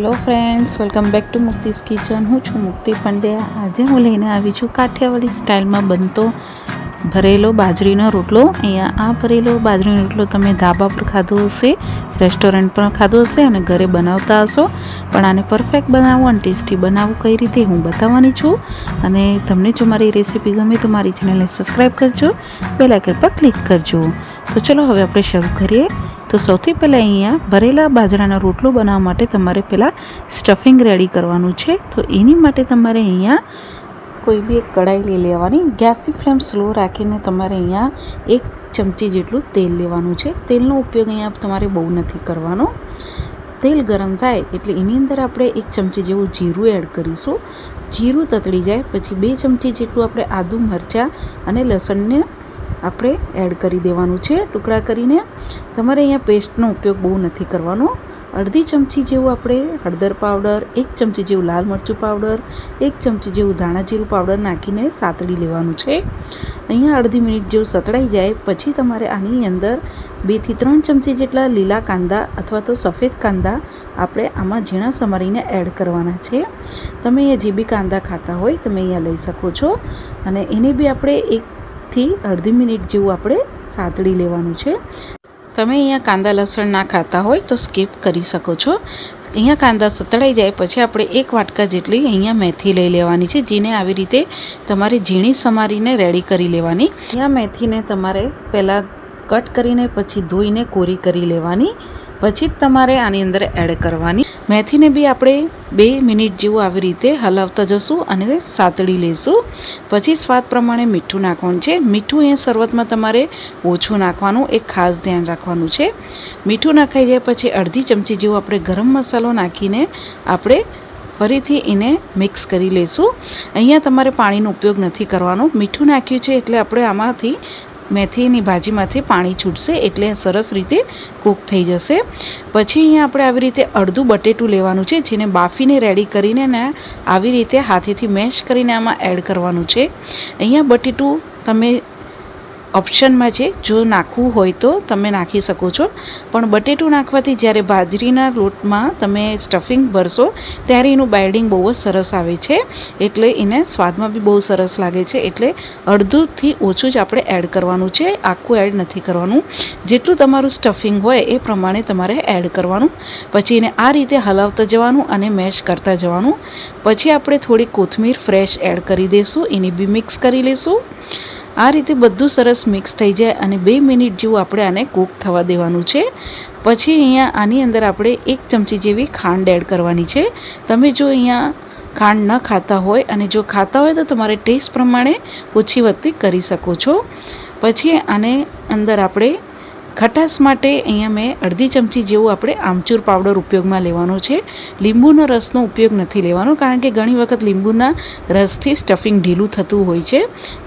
Hello friends welcome back to Mukti's kitchen હું છું મુક્તિ પંડ્યા. આજે હું લઈને આવી છું કાઠિયાવાડી સ્ટાઇલમાં બનતો ભરેલો બાજરીનો રોટલો. અહીંયા આ ભરેલો બાજરીનો રોટલો તમે ધાબા પર ખાધો હશે, રેસ્ટોરન્ટ પર ખાધો હશે અને ઘરે બનાવતા હશો. પણ આને પરફેક્ટ બનાવવું અને ટેસ્ટી બનાવવું કઈ રીતે હું બતાવવાની છું? અને તમને જો મારી રેસીપી ગમે તો મારી ચેનલને સબસ્ક્રાઈબ કરજો બેલ આઇકન પર ક્લિક કરજો. તો ચલો હવે આપણે શરૂ કરીએ. તો સૌથી પહેલાં અહીંયા ભરેલા બાજરાનો રોટલો બનાવવા માટે તમારે પહેલાં સ્ટફિંગ રેડી કરવાનું છે. તો એની માટે તમારે અહીંયા કોઈ બી એક કઢાઈ લઈ લેવાની. ગેસની ફ્લેમ સ્લો રાખીને તમારે અહીંયા એક ચમચી જેટલું તેલ લેવાનું છે. તેલનો ઉપયોગ અહીંયા તમારે બહુ નથી કરવાનો. તેલ ગરમ થાય એટલે એની અંદર આપણે એક ચમચી જેવું જીરું એડ કરીશું. જીરું તતળી જાય પછી બે ચમચી જેટલું આપણે આદું મરચાં અને લસણને આપણે એડ કરી દેવાનું છે ટુકડા કરીને. તમારે અહીંયા પેસ્ટનો ઉપયોગ બહુ નથી કરવાનો. અડધી ચમચી જેવું આપણે હળદર પાવડર, એક ચમચી જેવું લાલ મરચું પાવડર, એક ચમચી જેવું ધાણા જીરું પાવડર નાખીને સાતળી લેવાનું છે. અહીંયા અડધી મિનિટ જેવું સતળાઈ જાય, પછી તમારે આની અંદર બેથી ત્રણ ચમચી જેટલા લીલા કાંદા અથવા તો સફેદ કાંદા આપણે આમાં ઝીણા સમારીને એડ કરવાના છે. તમે અહીંયા જે બી કાંદા ખાતા હોય તમે અહીંયા લઈ શકો છો અને એને બી આપણે એકથી અડધી મિનિટ જેવું આપણે સાતળી લેવાનું છે. તમે અહીંયા કાંદા લસણ ના ખાતા હોય તો સ્કીપ કરી શકો છો. અહીંયા કાંદા સતળાઈ જાય પછી આપણે એક વાટકા જેટલી અહીંયા મેથી લઈ લેવાની છે, જેને આવી રીતે તમારે ઝીણી સમારીને રેડી કરી લેવાની. અહીંયા મેથીને તમારે પહેલાં કટ કરીને પછી ધોઈને કોરી કરી લેવાની. પછી જ તમારે આની અંદર એડ કરવાની. મેથીને બી આપણે બે મિનિટ જેવું આવી રીતે હલાવતા જશું અને સાતળી લઈશું પછી સ્વાદ પ્રમાણે મીઠું નાખવાનું છે. મીઠું એ શરૂઆતમાં તમારે ઓછું નાખવાનું, એક ખાસ ધ્યાન રાખવાનું છે. મીઠું નાખાઈ જાય પછી અડધી ચમચી જેવું આપણે ગરમ મસાલો નાખીને આપણે ફરીથી એને મિક્સ કરી લઈશું અહીંયા તમારે પાણીનો ઉપયોગ નથી કરવાનો. મીઠું નાખ્યું છે એટલે આપણે આમાંથી મેથીની ભાજીમાંથી પાણી છૂટશે એટલે સરસ રીતે કૂક થઈ જશે. પછી અહીંયા આપણે આવી રીતે અડધું બટેટું લેવાનું છે, જેને બાફીને રેડી કરીને ને આવી રીતે હાથેથી મેશ કરીને આમાં એડ કરવાનું છે. અહીંયા બટેટું તમે ઓપ્શનમાં છે, જો નાખવું હોય તો તમે નાખી શકો છો. પણ બટેટું નાખવાથી જ્યારે બાજરીના લોટમાં તમે સ્ટફિંગ ભરશો, ત્યારે એનું બાઇડિંગ બહુ જ સરસ આવે છે. એટલે એને સ્વાદમાં બી બહુ સરસ લાગે છે. એટલે અડધુંથી ઓછું જ આપણે એડ કરવાનું છે. આખું એડ નથી કરવાનું. જેટલું તમારું સ્ટફિંગ હોય એ પ્રમાણે તમારે એડ કરવાનું. પછી એને આ રીતે હલાવતા જવાનું અને મેશ કરતા જવાનું. પછી આપણે થોડી કોથમીર ફ્રેશ એડ કરી દઈશું. એને બી મિક્સ કરી લઈશું. આ રીતે બધું સરસ મિક્સ થઈ જાય અને બે મિનિટ જેવું આપણે આને કૂક થવા દેવાનું છે. પછી અહીંયા આની અંદર આપણે એક ચમચી જેવી ખાંડ એડ કરવાની છે. તમે જો અહીંયા ખાંડ ન ખાતા હોય અને જો ખાતા હોય તો તમારે ટેસ્ટ પ્રમાણે ઓછી વધતી કરી શકો છો. પછી આને અંદર આપણે ખટાશ માટે અહીંયા મેં અડધી ચમચી જેવું આપણે આમચૂર પાવડર ઉપયોગમાં લેવાનો છે. લીંબુનો રસનો ઉપયોગ નથી લેવાનો કારણ કે ઘણી વખત લીંબુના રસથી સ્ટફિંગ ઢીલું થતું હોય છે.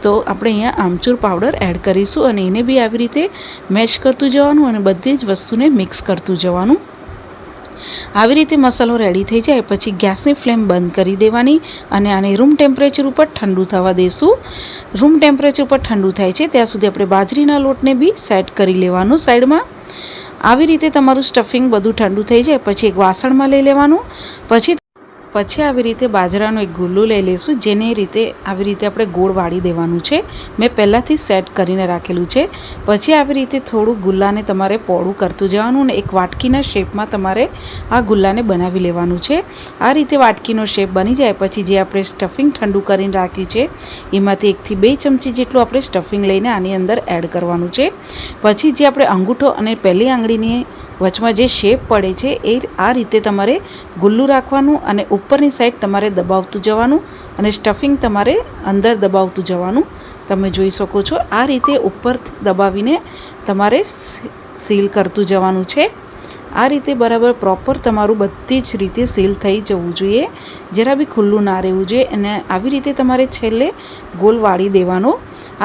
તો આપણે અહીંયા આમચૂર પાવડર એડ કરીશું અને એને બી આવી રીતે મેશ કરતું જવાનું અને બધી જ વસ્તુને મિક્સ કરતું જવાનું. આવી રીતે મસાલો રેડી થઈ જાય પછી ગેસની ફ્લેમ બંધ કરી દેવાની અને આને રૂમ ટેમ્પરેચર ઉપર ઠંડુ થવા દેશું. રૂમ ટેમ્પરેચર ઉપર ઠંડુ થાય છે ત્યાં સુધી આપણે બાજરીના લોટને બી સેટ કરી લેવાનું સાઈડમાં. આવી રીતે તમારું સ્ટફિંગ બધું ઠંડુ થઈ જાય પછી એક વાસણમાં લઈ લેવાનું. પછી પછી આવી રીતે બાજરાનું એક ગુલ્લું લઈ લઈશું, જેને રીતે આવી રીતે આપણે ગોળ વાળી દેવાનું છે. મેં પહેલાંથી સેટ કરીને રાખેલું છે. પછી આવી રીતે થોડું ગુલ્લાને તમારે પોળું કરતું જવાનું અને એક વાટકીના શેપમાં તમારે આ ગુલ્લાને બનાવી લેવાનું છે. આ રીતે વાટકીનો શેપ બની જાય પછી જે આપણે સ્ટફિંગ ઠંડુ કરીને રાખ્યું છે, એમાંથી એકથી બે ચમચી જેટલું આપણે સ્ટફિંગ લઈને આની અંદર એડ કરવાનું છે. પછી જે આપણે અંગૂઠો અને પહેલી આંગળીની વચમાં જે શેપ પડે છે, એ આ રીતે તમારે ગુલ્લું રાખવાનું અને ઉપરની સાઈડ તમારે દબાવતું જવાનું અને સ્ટફિંગ તમારે અંદર દબાવતું જવાનું. તમે જોઈ શકો છો આ રીતે ઉપર દબાવીને તમારે સીલ કરતું જવાનું છે. આ રીતે બરાબર પ્રોપર તમારું બધી જ રીતે સીલ થઈ જવું જોઈએ. જરા બી ખુલ્લું ના રહેવું જોઈએ અને આવી રીતે તમારે છેલ્લે ગોલ વાળી દેવાનો.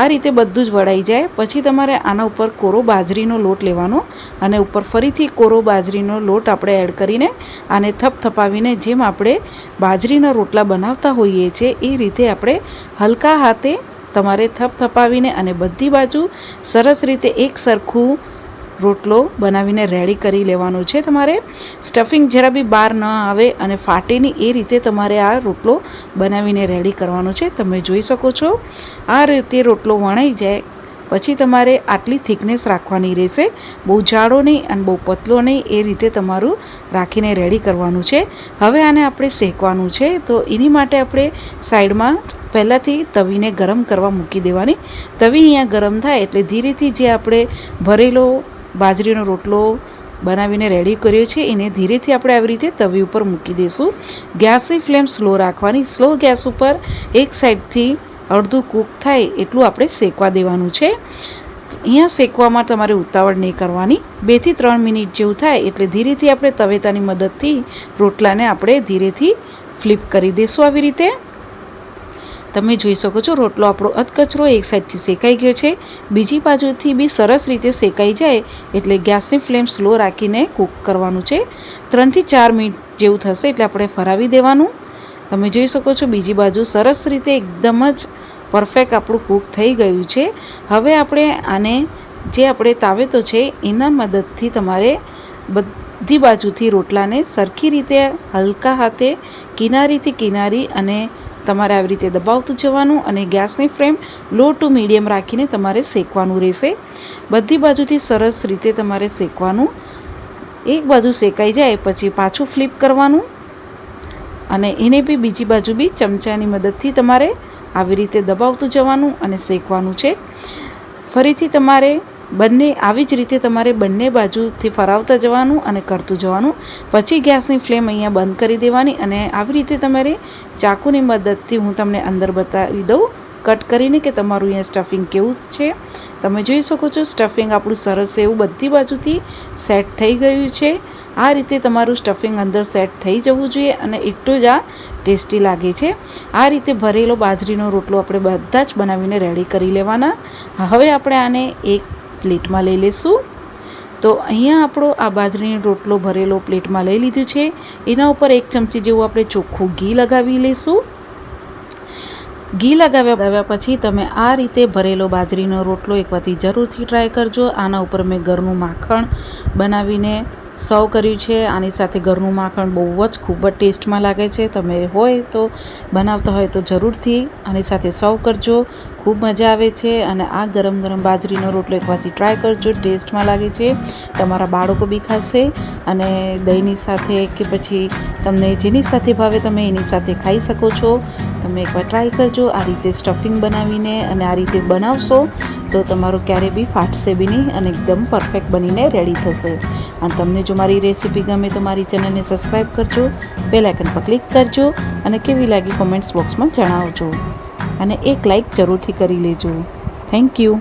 આ રીતે બધું જ વળાઈ જાય. પછી તમારે આના ઉપર કોરો બાજરીનો લોટ લેવાનો અને ઉપર ફરીથી કોરો બાજરીનો લોટ આપણે એડ કરીને આને થપથપાવીને જેમ આપણે બાજરીના રોટલા બનાવતા હોઈએ છીએ, એ રીતે આપણે હલકા હાથે તમારે થપથપાવીને અને બધી બાજુ સરસ રીતે એક સરખું રોટલો બનાવીને રેડી કરી લેવાનો છે. તમારે સ્ટફિંગ જરા બી બહાર ન આવે અને ફાટે નહીં એ રીતે તમારે આ રોટલો બનાવીને રેડી કરવાનો છે. તમે જોઈ શકો છો, આ રીતે રોટલો વણાઈ જાય, પછી તમારે આટલી થિકનેસ રાખવાની રહેશે. બહુ જાડો નહીં અને બહુ પતલો નહીં, એ રીતે તમારું રાખીને રેડી કરવાનું છે. હવે આને આપણે શેકવાનું છે. તો એની માટે આપણે સાઈડમાં પહેલાંથી તવીને ગરમ કરવા મૂકી દેવાની. તવી અહીંયા ગરમ થાય એટલે ધીરેથી જે આપણે ભરેલો બાજરીનો રોટલો બનાવીને રેડી કર્યો છે. એને ધીરેથી આપણે આવી રીતે તવી ઉપર મૂકી દઈશું. ગેસની ફ્લેમ સ્લો રાખવાની. સ્લો ગેસ ઉપર એક સાઈડથી અડધું કૂક થાય એટલું આપણે શેકવા દેવાનું છે. અહીંયા શેકવામાં તમારે ઉતાવળ નહીં કરવાની. બેથી ત્રણ મિનિટ જેવું થાય એટલે ધીરેથી આપણે તવેતાની મદદથી રોટલાને આપણે ધીરેથી ફ્લિપ કરી દઈશું આવી રીતે. તમે જોઈ શકો છો, રોટલો આપણો અધકચરો એક સાઈડથી શેકાઈ ગયો છે, બીજી બાજુથી બી સરસ રીતે શેકાઈ જાય, એટલે ગેસની ફ્લેમ સ્લો રાખીને કૂક કરવાનું છે. ત્રણથી ચાર મિનિટ જેવું થશે એટલે આપણે ફરાવી દેવાનું. તમે જોઈ શકો છો, બીજી બાજુ સરસ રીતે એકદમ જ પરફેક્ટ આપણું કૂક થઈ ગયું છે. હવે આપણે આને જે આપણે તાવેતો છે, એના મદદથી તમારે બધી બાજુથી રોટલાને સરખી રીતે હલકા હાથે કિનારીથી કિનારી અને તમારે આવી રીતે દબાવતું જવાનું અને ગેસની ફ્લેમ લો ટુ મીડિયમ રાખીને તમારે શેકવાનું રહેશે. બધી બાજુથી સરસ રીતે તમારે શેકવાનું. એક બાજુ શેકાઈ જાય, પછી પાછું ફ્લિપ કરવાનું. અને એને બી બીજી બાજુ બી ચમચાની મદદથી તમારે આવી રીતે દબાવતું જવાનું અને શેકવાનું છે. ફરીથી તમારે બંને આવી જ રીતે તમારે બંને બાજુથી ફરાવતા જવાનું અને કરતું જવાનું. પછી ગેસની ફ્લેમ અહીંયા બંધ કરી દેવાની અને આવી રીતે તમારે ચાકુની મદદથી હું તમને અંદર બતાવી દઉં. કટ કરીને કે તમારું અહીંયા સ્ટફિંગ કેવું છે. તમે જોઈ શકો છો સ્ટફિંગ આપણું સરસ એવું બધી બાજુથી સેટ થઈ ગયું છે. આ રીતે તમારું સ્ટફિંગ અંદર સેટ થઈ જવું જોઈએ અને એટલું જ આ ટેસ્ટી લાગે છે. આ રીતે ભરેલો બાજરીનો રોટલો આપણે બધા જ બનાવીને રેડી કરી લેવાના. હવે આપણે આને એક પ્લેટમાં લઈ લઈશું તો અહીંયા આપણો આ બાજરીનો રોટલો ભરેલો પ્લેટમાં લઈ લીધું છે. એના ઉપર એક ચમચી જેવું આપણે ચોખ્ખું ઘી લગાવી લઈશું ઘી લગાવ્યા લગાવ્યા પછી તમે આ રીતે ભરેલો બાજરીનો રોટલો એકવારથી જરૂરથી ટ્રાય કરજો. આના ઉપર મેં ઘરનું માખણ બનાવીને સર્વ કર્યું છે. આની સાથે ઘરનું માખણ બહુ જ ખૂબ જ ટેસ્ટમાં લાગે છે. તમે હોય તો બનાવતા હોય તો જરૂરથી આની સાથે સર્વ કરજો. ખૂબ મજા આવે છે અને આ ગરમ ગરમ બાજરીનો રોટલો એકવારથી ટ્રાય કરજો. ટેસ્ટમાં લાગે છે. તમારા બાળકો બી ખાશે અને દહીંની સાથે કે પછી તમને જેની સાથે ભાવે તમે એની સાથે ખાઈ શકો છો. તમે એકવાર ટ્રાય કરજો. આ રીતે સ્ટફિંગ બનાવીને અને આ રીતે બનાવશો તો તમારું ક્યારે બી ફાટશે બી નહીં અને એકદમ પરફેક્ટ બનીને રેડી થશે. અને તમને જો મારી રેસીપી ગમે તો મારી ચેનલને સબસ્ક્રાઈબ કરજો બેલ આઇકન પર ક્લિક કરજો અને કેવી લાગી કોમેન્ટ્સ બોક્સમાં જણાવજો. અને એક લાઇક જરૂરથી કરી લેજો. Thank you